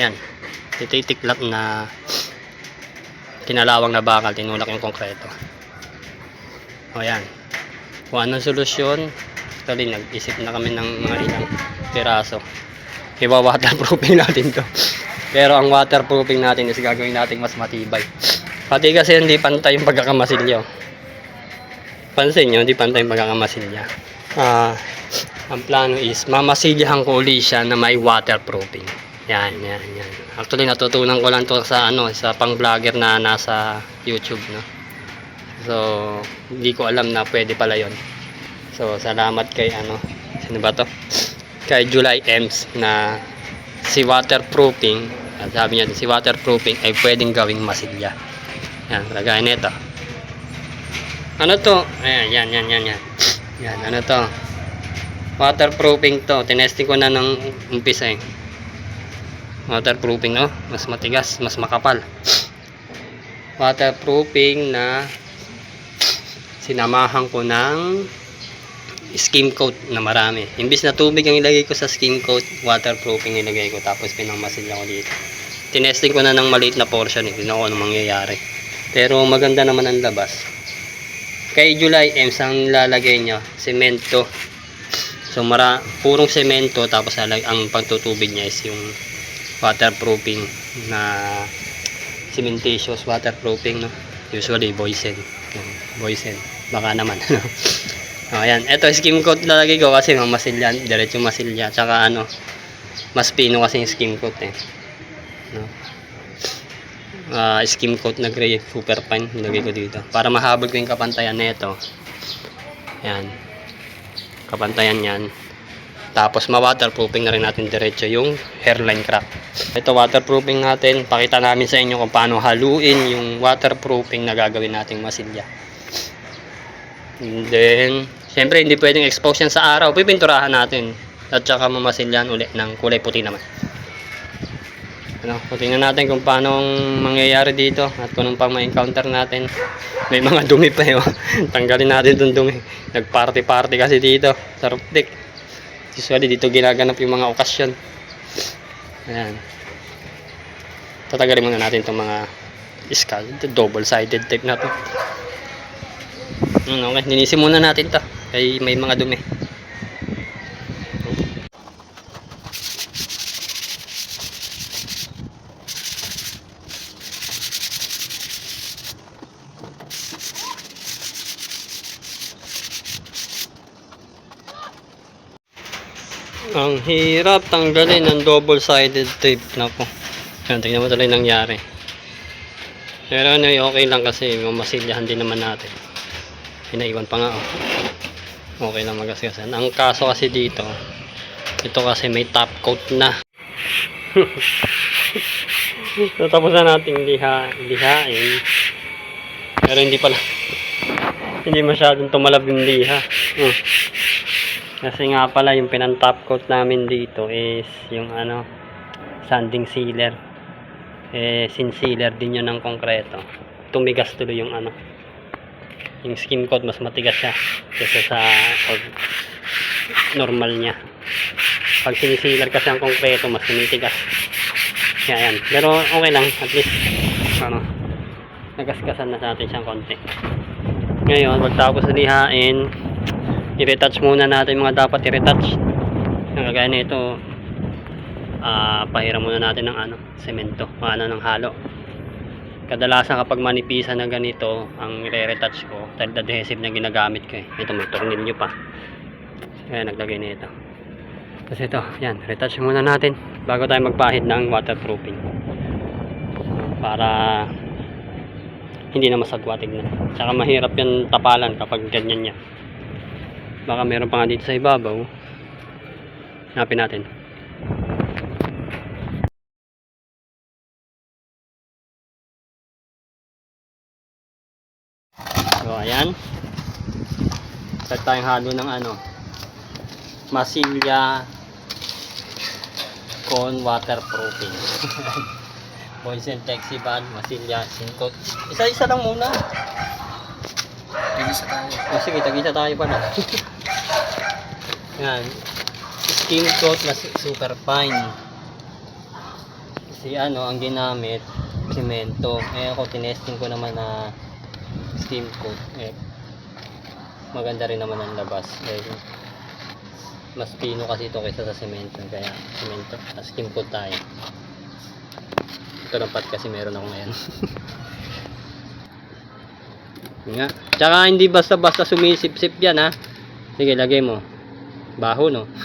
Yan. Ito yung na kinalawang na bakal, tinulak yung konkreto. O yan. Kung anong solusyon, actually nag-isip na kami ng mga ilang piraso. Iba waterproofing natin to. Pero ang waterproofing natin is gagawin natin mas matibay. Pati kasi hindi pantay yung pagkakamasilyo. Pansin nyo, hindi pantay yung pagkakamasilya. Ah, ang plano is mamasilyahan ko uli siya na may waterproofing. Yan, yan, yan. Actually natutunan ko lang to sa ano, sa pang-vlogger na nasa YouTube, no. So, hindi ko alam na pwede pala 'yon. So, salamat kay ano, sino ba to? Kay July Ems na si waterproofing, at sabi niya si waterproofing ay pwedeng gawing masilya. Yan, lagay nito. Ano to? Ayan, yan, yan, yan, yan. Yan, ano to? Waterproofing to. Tinesting ko na ng umpisa eh. Waterproofing, oh. Mas matigas, mas makapal. Waterproofing na sinamahan ko ng skim coat na marami. Imbis na tubig ang ilagay ko sa skim coat, waterproofing ilagay ko tapos pinangmasil ko dito. Tinesting ko na ng maliit na portion eh, kung ano mangyayari. Pero maganda naman ang labas. Kay July M, ang lalagay niya, semento. So mara, purong semento tapos ang pagtutubig niya is yung waterproofing na cementitious waterproofing no. Usually boysen. Boysen. Baka naman ano. Oh, ayan. Ito skim coat lalagay ko kasi mamasilyan, diretso masilya. Tsaka ano, mas pino kasi yung skim coat eh. No. Ah, skim coat na gray super fine nilagay ko dito para mahabol ko yung kapantayan nito. Yan. Kapantayan yan. Tapos ma-waterproofing na rin natin diretso yung hairline crack. Ito waterproofing natin. Pakita namin sa inyo kung paano haluin yung waterproofing na gagawin nating masilya. And then, syempre hindi pwedeng expose yan sa araw. Pipinturahan natin. At saka mamasilyan ulit ng kulay puti naman. Ano, tingnan natin kung paano ang mangyayari dito at kung anong pang ma-encounter natin. May mga dumi pa yun. Tanggalin natin itong dumi. Nag-party-party kasi dito sa roof. Usually dito ginaganap yung mga okasyon. Ayan. Tatanggalin muna natin itong mga iskal. Ito double-sided tape na to. Okay. Ninisin muna natin to. Kaya may mga dumi. Ang hirap tanggalin ng double-sided tape na po. Yan, tingnan mo tuloy nangyari. Pero ano, okay lang kasi mamasilyahan din naman natin. Pinaiwan pa nga oh. Okay lang magasgasan. Ang kaso kasi dito, ito kasi may top coat na. so, tapos na nating liha, lihain. Pero hindi pala. hindi masyadong tumalab yung liha. Hmm. Kasi nga pala yung pinantop coat namin dito is yung ano sanding sealer. Eh sin sealer din yun ng konkreto. Tumigas tuloy yung ano. Yung skin coat mas matigas siya kaysa sa pag normal niya. Pag sinisiler kasi ang konkreto mas tumitigas. Kaya yan. Pero okay lang at least ano nagasgasan na sa atin siyang konti. Ngayon, pagtapos lihain, i-retouch muna natin mga dapat i-retouch. Yung kagaya nito ah pahiram muna natin ng ano semento ano ng halo. Kadalasan kapag manipisan na ganito ang i-retouch ko dahil adhesive na ginagamit ko eh. Ito may tornilyo pa. Kaya naglagay nito kasi ito yan retouch muna natin bago tayo magpahid ng waterproofing. Para hindi na masagwa tignan tsaka mahirap yan tapalan kapag ganyan yan baka meron pa nga dito sa ibabaw. Hanapin natin. So ayan. Start tayong halo ng ano. Masilya con waterproofing. Boysen Taxi Van, Masilya, Singkot. Isa-isa lang muna. Tigisa tayo. O sige, tagisa tayo pa na. Yan. Skin coat na su- super fine. si ano ang ginamit semento eh ako tinesting ko naman na steam coat eh maganda rin naman ang labas eh, mas pino kasi ito kaysa sa semento kaya semento ah, steam coat tayo ito lang pat kasi meron ako ngayon nga. Tsaka hindi basta basta sumisip-sip yan ha? Sige lagay mo. Baho no?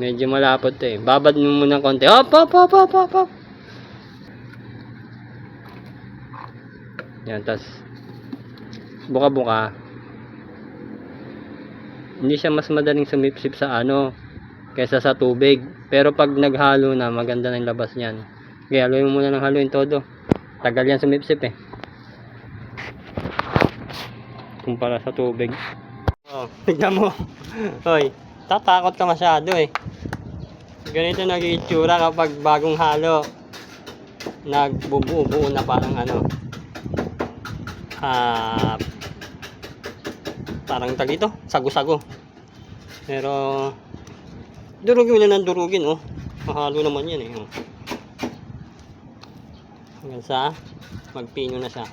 Medyo malapot eh. Babad mo muna konti. Hop hop hop hop hop hop! Yan tas buka buka hindi siya mas madaling sumipsip sa ano kaysa sa tubig. Pero pag naghalo na maganda na yung labas niyan. Kaya haluin mo muna ng haluin todo. Tagal yan sumipsip eh kumpara sa tubig. Oh tignan mo. Hoy tatakot ka masyado eh. Ganito nag-iitsura kapag bagong halo. Nagbubuo-buo na parang ano. Ah parang tag ito sago-sago. Pero durugin na ng durugin oh. Mahalo naman yan eh oh. hanggang sa magpino na siya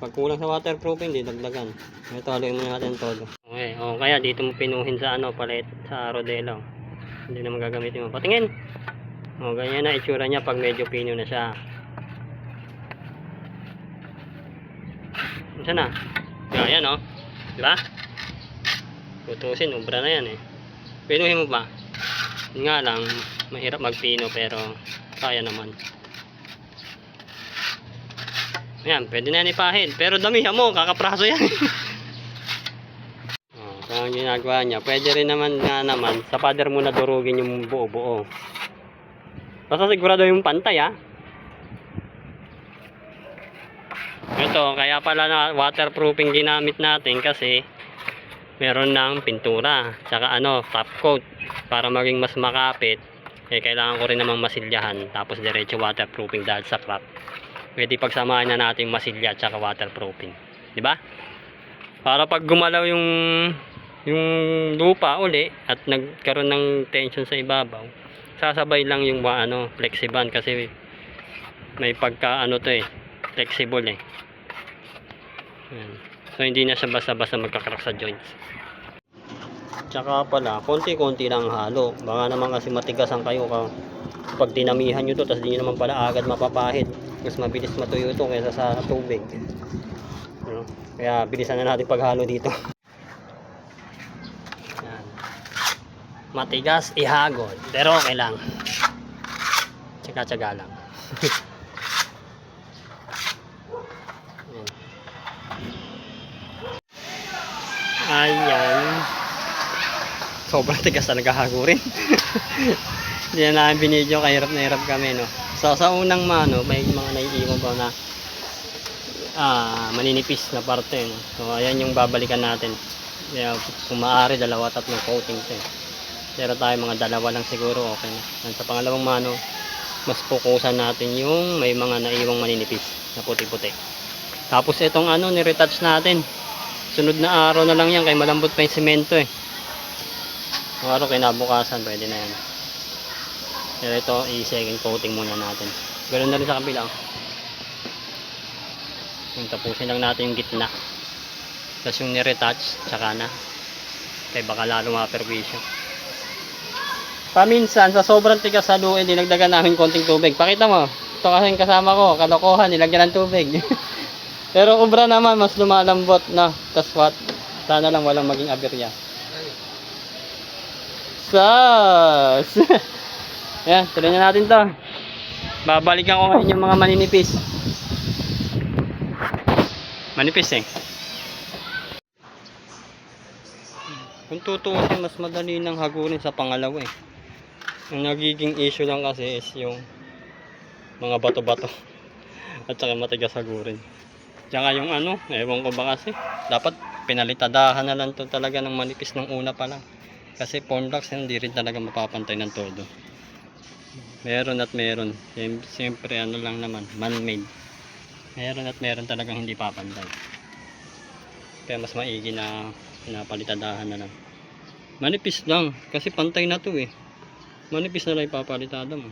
pag kulang sa waterproofing di dagdagan ito haluin mo natin todo okay oh kaya dito mo pinuhin sa ano palit sa rodelo hindi na magagamitin mo patingin oh ganyan na itsura niya pag medyo pino na siya Saan na? Ayan oh. Di ba? Tutusin, ubra na yan eh. Pinuhin mo ba? Nga lang, mahirap magpino pero kaya naman. Ayan, pwede na yan ipahid. Pero damihan mo, kakapraso yan. oh, kaya ang ginagawa niya, pwede rin naman nga naman, sa pader mo na durugin yung buo-buo. Basta sigurado yung pantay ah. Ito, kaya pala na waterproofing ginamit natin kasi meron ng pintura, tsaka ano, top coat para maging mas makapit. Eh, kailangan ko rin namang masilyahan tapos diretso waterproofing dahil sa crack. Pwede pagsamahan na natin masilya tsaka waterproofing. 'Di ba? Para pag gumalaw yung yung lupa uli at nagkaroon ng tension sa ibabaw, sasabay lang yung ano, flexiban kasi may pagka ano to eh, flexible eh. Yan. So hindi na siya basta-basta magkakrack sa joints. Tsaka pala, konti-konti lang halo. Baka naman kasi matigasan kayo ka pag dinamihan nyo to, tapos di nyo naman pala agad mapapahid. Mas mabilis matuyo to kaysa sa tubig. Ano? Kaya bilisan na natin paghalo dito. Matigas, ihagod. Pero okay lang. Tsaka-tsaga lang. Yan. Ayan. Sobrang tigas na naghahago rin. Hindi na namin binidyo, kahirap na hirap kami, no. So, sa unang mano, may mga naiiwan ba na ah, maninipis na parte, no. So, ayan yung babalikan natin. Kaya, kung maaari, dalawa, tatlong coating to, eh. Pero tayo, mga dalawa lang siguro, okay na. And sa pangalawang mano, mas fokusan natin yung may mga naiwang maninipis na puti-puti. Tapos itong ano, ni-retouch natin. Sunod na araw na lang yan, kay malambot pa yung semento eh. Araw kinabukasan, pwede na yan. Pero ito, i-second coating muna natin. Ganun na rin sa kabila. oh. Yung tapusin lang natin yung gitna. Tapos yung ni-retouch, tsaka na. Kaya baka lalo maperwisyo. Paminsan, sa sobrang tigas sa luin, dinagdagan namin konting tubig. Pakita mo, ito kasi yung kasama ko, kalokohan, nilagyan ng tubig. Pero ubra naman, mas lumalambot na. Tapos what? Sana lang walang maging aberya. Sas! Ayan, tuloy na natin to. Babalikan ko ngayon yung mga maninipis. Manipis eh. Kung tutuusin, mas madali nang hagurin sa pangalawa eh. Ang nagiging issue lang kasi is yung mga bato-bato. At saka matigas hagurin. Tsaka yung ano, ewan ko ba kasi. Dapat pinalitadahan na lang to talaga ng manipis ng una pa lang. Kasi formlocks hindi rin talaga mapapantay ng todo. Meron at meron. Siyem- Siyempre ano lang naman, man-made. Meron at meron talagang hindi papantay. Kaya mas maigi na pinapalitadahan na lang. Manipis lang kasi pantay na to eh. Manipis na lang ipapalitada mo.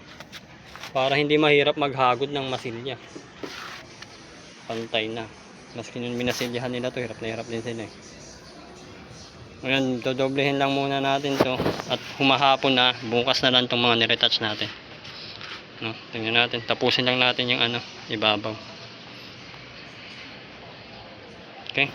Para hindi mahirap maghagod ng masilya. Pantay na. Maski nung minasilyahan nila to, hirap na hirap din sila eh. Ngayon, dodoblehin lang muna natin to at humahapon na, bukas na lang itong mga niretouch natin. No, tingnan natin. Tapusin lang natin yung ano, ibabaw. Okay?